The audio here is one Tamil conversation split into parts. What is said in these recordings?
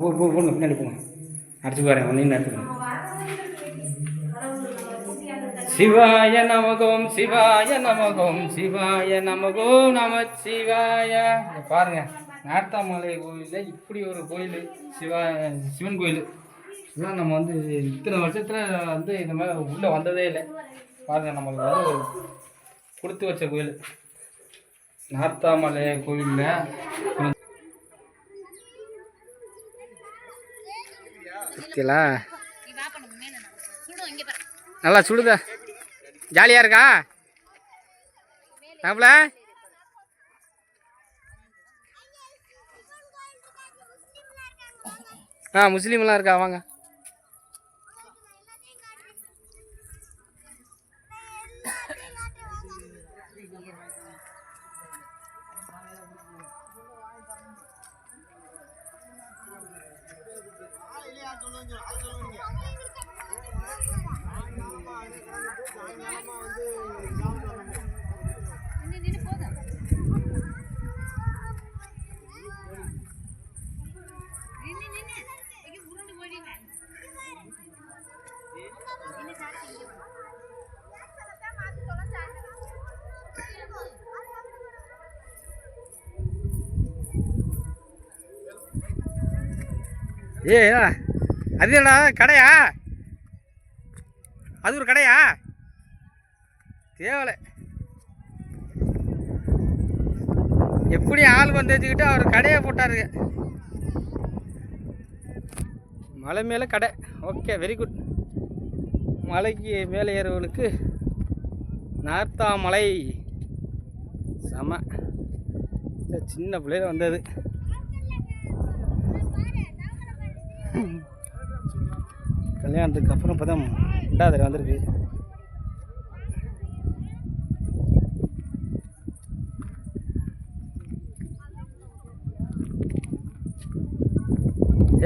போ போ போங்க பின்னாடி போங்க. அடிச்சு வரேன் ஒன்றையும் எடுத்துக்கணும் சிவாய நமகோம் சிவாய நமகோம் சிவாய நமகோம் நம சிவாய. பாருங்க நார்த்தாமலை கோயிலில் இப்படி ஒரு கோயில் சிவா சிவன் கோயில். இதெல்லாம் நம்ம வந்து இத்தனை வருஷத்தில் வந்து இந்த மாதிரி உள்ளே வந்ததே இல்லை. பாருங்க நம்மளுக்கு வந்து ஒரு கொடுத்து வச்ச கோயில். நார்த்தாமலை கோயிலில் பார்த்தீங்களா நல்லா சுடுதா. ஜாலியாக இருக்கா? சாப்பிட ஆ முஸ்லீம்லாம் இருக்கா? வாங்க. ஏ அது என்ன கடையா? அது ஒரு கடையா? தேவலை. எப்படி ஆள் வந்து வச்சுக்கிட்டு அவர் கடையை போட்டாருங்க. மலை மேலே கடை. ஓகே வெரி குட் மலைக்கு மேலே ஏறுவனுக்கு நார்த்தாமலை. செம. இந்த சின்ன பிள்ளையில வந்தது. கல்யாணத்துக்கு அப்புறம் இப்போ தான் ரெண்டாவது வந்திருக்கு.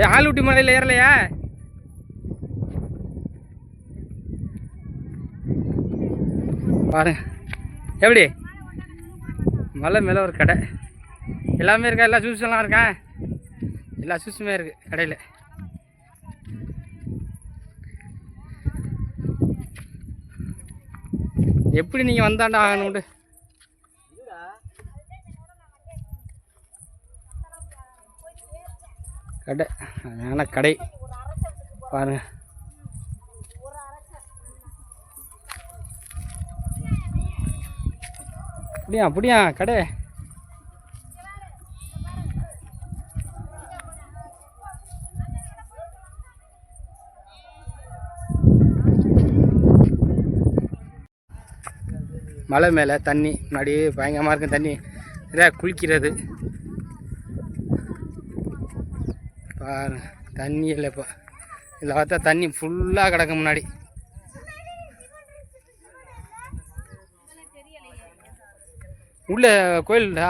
ஏ ஆளுட்டி மலையில் ஏறலையா? பாருங்க. எப்படி? மலை மேலே ஒரு கடை. எல்லாமே இருக்கா? எல்லா ஜூஸ் எல்லாம் இருக்கா? எல்லா ஜூஸுமே இருக்குது கடையில். எப்படி நீங்கள் வந்தாண்டா ஆகணும்ண்டு கடை அழகான கடை. பாருங்க. அப்படியா அப்படியா கடை? மலை மேலே தண்ணி முன்னாடி பயங்கரமாக இருக்கும் தண்ணி. இதாக குளிக்கிறது. பாருங்க தண்ணி இல்லை இப்போ. இதில் பார்த்தா தண்ணி ஃபுல்லாக கிடக்கும் முன்னாடி. உள்ள கோயில்டா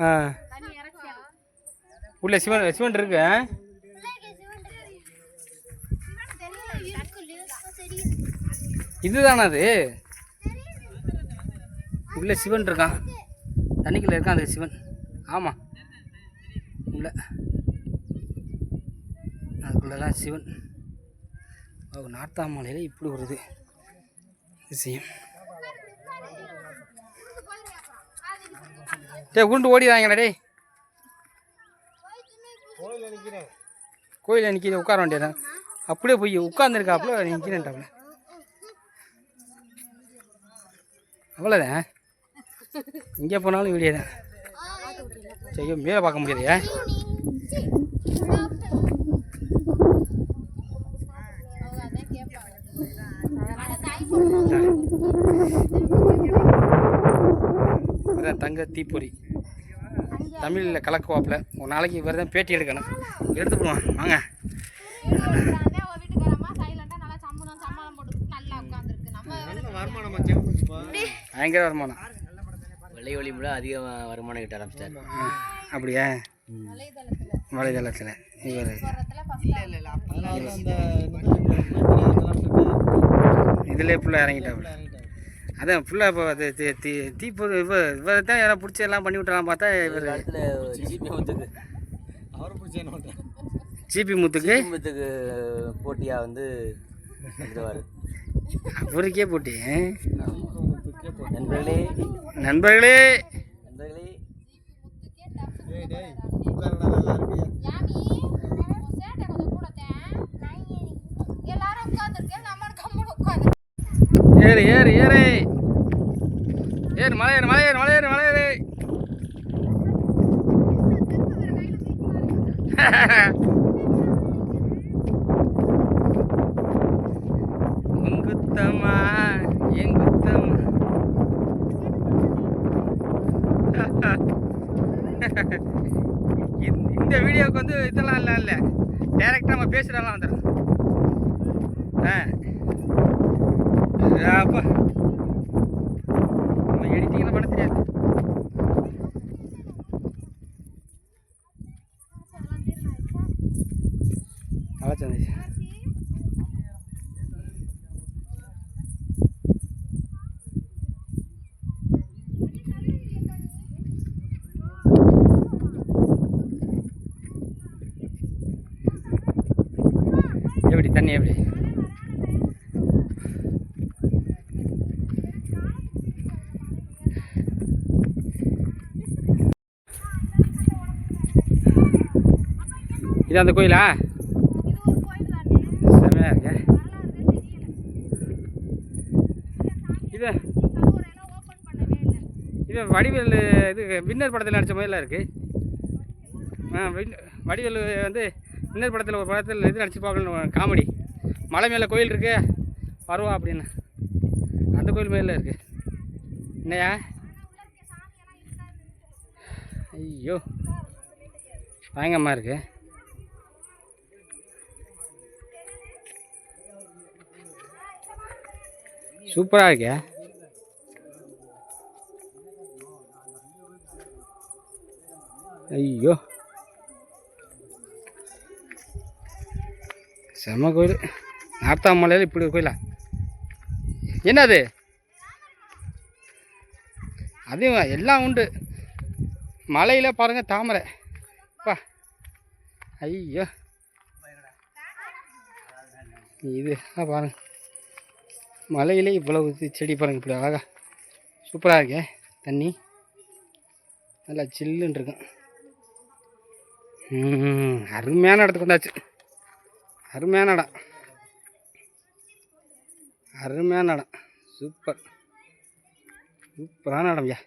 ஆ. உள்ள சிவன் சிவன் இருக்கு இதுதானா அது? உள்ள சிவன் இருக்கான். தண்ணிக்குள்ள இருக்கான் அந்த சிவன். ஆமாம் உள்ள. அதுக்குள்ளதான் சிவன். ஓ நார்த்தாமலையில் இப்படி வருது விஷயம் டேய் உருண்டு ஓடி வாங்கடா டேய். கோயிலில் நிற்கிது உட்கார வேண்டியதான் அப்படியே போய் உட்காந்துருக்காப்புல நிற்கிறேன்ட்டாப்புல அவ்வளோதான் எங்கே போனாலும் வீடியோ தான். சரி மேலே பார்க்க முடியாதையா தங்க தீப்பொறி. தமிழில் கலக்குவாப்பில். ஒரு நாளைக்கு இவர் தான் பேட்டி எடுக்கணும். எடுத்து வாங்க வீட்டுக்காரம்மா சைலண்டா நல்லா சம்பளம் சம்பளம் போட்டு நல்லா உட்காந்துருக்கு நம்ம பயங்கர வருமானம். வெள்ளை ஒளி முறை அதிக வருமானம் கிட்ட ஆரம்பிச்சிட்டாரு. அப்படியா? வலைதளத்துல இவர். இதிலே ஃபுல்லாக இறங்கிட்டாப்புல. அதான் ஃபுல்லாக இப்போ அது தீ தீ தீப்பொரு இவ இவர் தான் யாராவது பிடிச்சி எல்லாம் பண்ணி விட்டுறான் பார்த்தா இவர். காலத்தில் ஜிபி முத்துக்கு. ஜிபி முத்துக்கு? போட்டியாக வந்து வந்துடுவார் அவருக்கே போட்டி நண்பர்களே. நண்பர்களே. நண்பர்களே. ஏறு ஏறு ஏறு. ஏறு மலை ஏறு மலை ஏறு மலை ஏறு மலை ஏறு உங்குத்தம்மா எங்குத்தம்மா இந்த- இந்த வீடியோவுக்கு வந்து இதெல்லாம் இல்லை. டேரெக்டாக நம்ம பேசுகிறதெல்லாம் வந்துடும் ஆ. அப்போ நம்ம எடிட்டிங்லாம் பண்ண மறுபடி தண்ணி எப்படி? இது அந்த கோயிலா? செமையா இருக்க. இது இது வடிவேல் இது வின்னர் படத்தில் நடித்த மாதிரிலாம் இருக்குது ஆ வின்- வடிவேல் வந்து இன்னொரு படத்தில் ஒரு படத்தில் இது நடிச்சு காமெடி. மலை மேலே கோயில் இருக்கு வருவா அப்படின்னு. அந்த கோயில் மேலே இருக்கு. என்னையா ஐயோ. பயங்கரமாக இருக்கு. சூப்பராக இருக்கே. ஐயோ. செம்ம கோயில். நார்த்தாமலையில் இப்படி ஒரு கோயிலா? என்னது? அதுவும் எல்லாம் உண்டு. மலையில் பாருங்கள் தாமரை. பா ஐயோ. இது பாருங்க? மலையிலே இவ்வளவு இது செடி பாருங்க இப்படி அழகா. சூப்பராக இருக்கே தண்ணி. நல்லா சில்லுன்னு இருக்கும் அருமையான இடத்துக்கு வந்தாச்சு. அருமையான இடம். அருமையான இடம். சூப்பர். சூப்பரான இடம் ஐயா.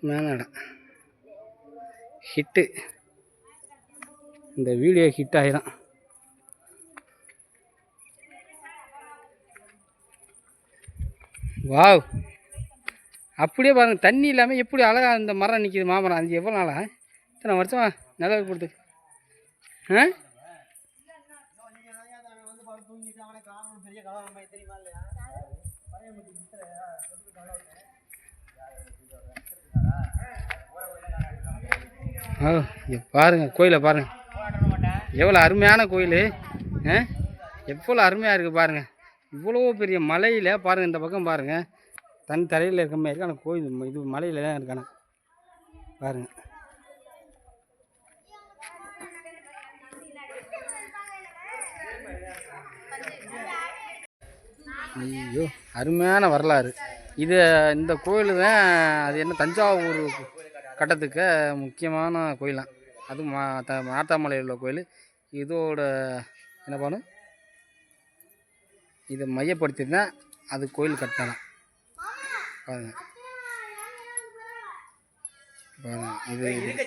அருமையான இடம். ஹிட்டு. இந்த வீடியோ ஹிட் ஆகிடும் வாவ். அப்படியே பாருங்க தண்ணி இல்லாமல் எப்படி அழகாக அந்த மரம் நிற்கிது மாமரம். அது எவ்வளோ நாளாக இத்தனை வருஷமா நிலவு கொடுத்து. ஆ? ஓ பாருங்க கோயிலை பாருங்க. எவ்வளோ அருமையான கோயில். ஆ? எவ்வளோ அருமையாக இருக்குது பாருங்க. இவ்வளோ பெரிய மலையில் பாருங்கள் இந்த பக்கம் பாருங்கள் தன் தலையில் இருக்க மாதிரி இருக்கு ஆனால் கோயில் இது மலையில் தான் இருக்கானே பாருங்க. ஐயோ அருமையான வரலாறு. இது இந்த கோயில் தான் அது என்ன தஞ்சாவூர் கட்டத்துக்கு முக்கியமான கோயிலாம் அது மா த மாத்தாமலையில் உள்ள கோயில். இதோட என்ன பண்ணும்? இதை மையப்படுத்தி தான் அது கோயில் கட்டலாம் பாருங்க. பாருங்க இது இது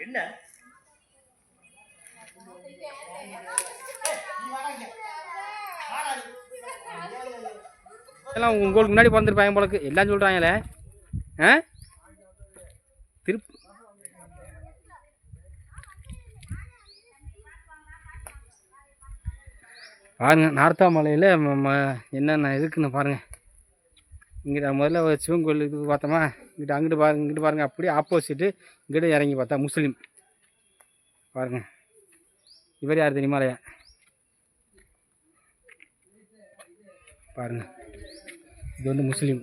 என்ன? எல்லாம் உங்களுக்கு முன்னாடி பிறந்திருப்பாங்க போலக்கு. எல்லாம் சொல்கிறாங்களே ஆ? திருப் பாருங்க நார்த்தாமலையில் என்னென்ன இருக்குன்னு பாருங்கள் இங்கிட்ட முதல்ல ஒரு சிவன் கோயில் இது பார்த்தோமா? இங்கிட்ட அங்கிட்டு பாருங்க இங்கிட்டு பாருங்கள் அப்படியே ஆப்போசிட்டு இங்கிட்ட இறங்கி பார்த்தா முஸ்லீம். பாருங்க. இவர் யார் தெரியுமாலையா பாருங்கள் இது வந்து முஸ்லீம்.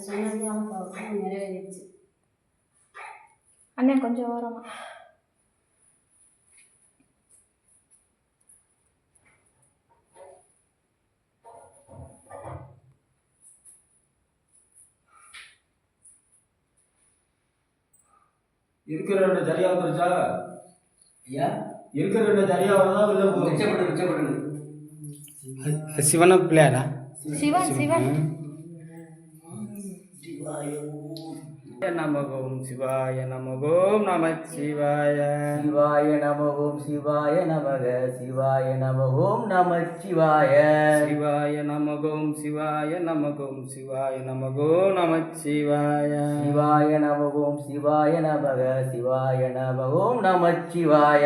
கும்பிட்டா கும்பிடுங்கம்மா அண்ணன் கொஞ்சம் ஓரமா. இருக்கிற ரெண்டு சரியா வந்துருச்சா? ஐயா? இருக்கிற ரெண்டு சரியா வருதா இல்ல மிச்சப்பட்டு மிச்சப்பட்டு சிவன பிள்ளையாரா சிவன் சிவன். நமகோம் சிவாய நமகோம் நம சிவாய சிவாய நம ஓம் சிவாய நமக சிவாய நம ஓம் நம சிவாய சிவாய நமகோம் சிவாய நமகோம் சிவாய நமகோம் நம சிவாய சிவாய நம ஓம் சிவாய நமக சிவாய நம ஓம் நம சிவாய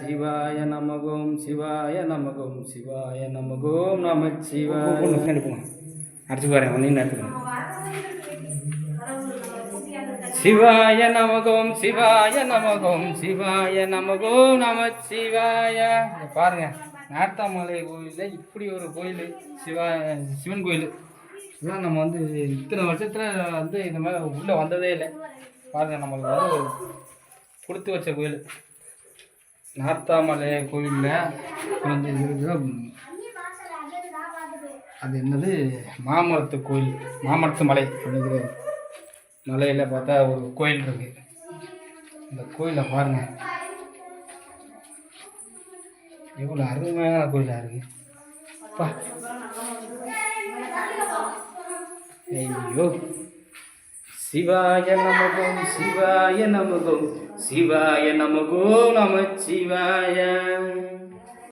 சிவாய நமகோம் சிவாய நமகோம் சிவாய நமகோம் நம சிவாய அடிச்சு பாருங்க ஒன்றையும் நேரத்துக்கு சிவாய நமகோம் சிவாய நமகோம் சிவாய நமகோ நம சிவாய. பாருங்க நார்த்தாமலை கோயிலில் இப்படி ஒரு கோயில் சிவா சிவன் கோயில். இதெல்லாம் நம்ம வந்து இத்தனை வருஷத்தில் வந்து இந்த மாதிரி உள்ளே வந்ததே இல்லை. பாருங்கள் நம்மளுக்கு வந்து கொடுத்து வச்ச கோயில். நார்த்தாமலை கோயிலில் வந்து இருக்கிற அது என்னது? மாமரத்து கோயில் மாமரத்து மலை அப்படிங்கிற மலையில் பார்த்தா ஒரு கோயில் இருக்கு. இந்த கோயிலை பாருங்க. எவ்வளோ அருமையான கோயிலாக இருக்கு. அப்பா ஐயோ. சிவாய நமகோம் சிவாய நமகோம் சிவாய நமகோ நம சிவாய.